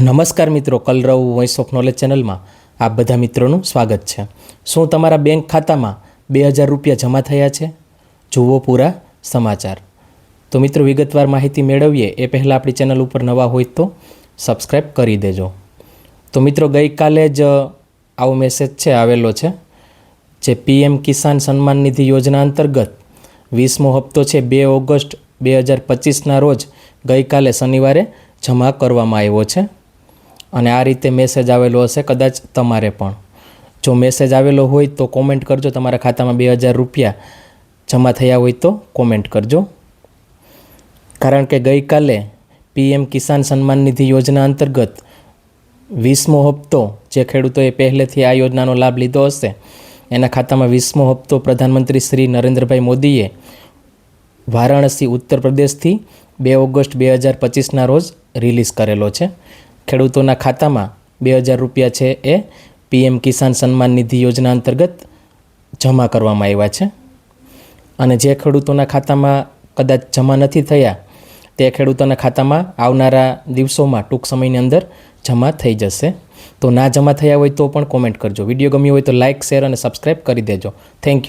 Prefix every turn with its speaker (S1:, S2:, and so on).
S1: નમસ્કાર મિત્રો, કલરવ voice of knowledge ચેનલમાં આપ બધા મિત્રોનું સ્વાગત છે. શું તમારા બેંક ખાતામાં બે હજાર રૂપિયા જમા થયા છે? જુઓ પૂરા સમાચાર. તો મિત્રો, વિગતવાર માહિતી મેળવીએ. એ પહેલાં આપણી ચેનલ ઉપર નવા હોય તો સબસ્ક્રાઈબ કરી દેજો. તો મિત્રો, ગઈકાલે જ આવો મેસેજ છે, આવેલો છે, જે પીએમ કિસાન સન્માન નિધિ યોજના અંતર્ગત વીસમો હપ્તો છે, બે ઓગસ્ટ બે હજાર પચીસના રોજ ગઈકાલે શનિવારે જમા કરવામાં આવ્યો છે. અને આ રીતે મેસેજ આવેલો હશે કદાચ તમારે પણ. જો મેસેજ આવેલો હોય તો કોમેન્ટ કરજો, તમારા ખાતામાં બે હજાર રૂપિયા જમા થયા હોય તો કોમેન્ટ કરજો. કારણ કે ગઈકાલે પીએમ કિસાન સન્માન નિધિ યોજના અંતર્ગત વીસમો હપ્તો જે ખેડૂતોએ પહેલેથી આ યોજનાનો લાભ લીધો હશે, એના ખાતામાં વીસમો હપ્તો પ્રધાનમંત્રી શ્રી નરેન્દ્રભાઈ મોદીએ વારાણસી ઉત્તર પ્રદેશથી બે ઓગસ્ટ બે હજાર પચીસના રોજ રિલીઝ કરેલો છે. ખેડૂતોના ખાતામાં બે હજાર રૂપિયા છે એ પીએમ કિસાન સન્માન નિધિ યોજના અંતર્ગત જમા કરવામાં આવ્યા છે. અને જે ખેડૂતોના ખાતામાં કદાચ જમા નથી થયા, તે ખેડૂતોના ખાતામાં આવનારા દિવસોમાં ટૂંક સમયની અંદર જમા થઈ જશે. તો ના જમા થયા હોય તો પણ કોમેન્ટ કરજો. વીડિયો ગમ્યો હોય તો લાઇક શેર અને સબસ્ક્રાઈબ કરી દેજો. Thank you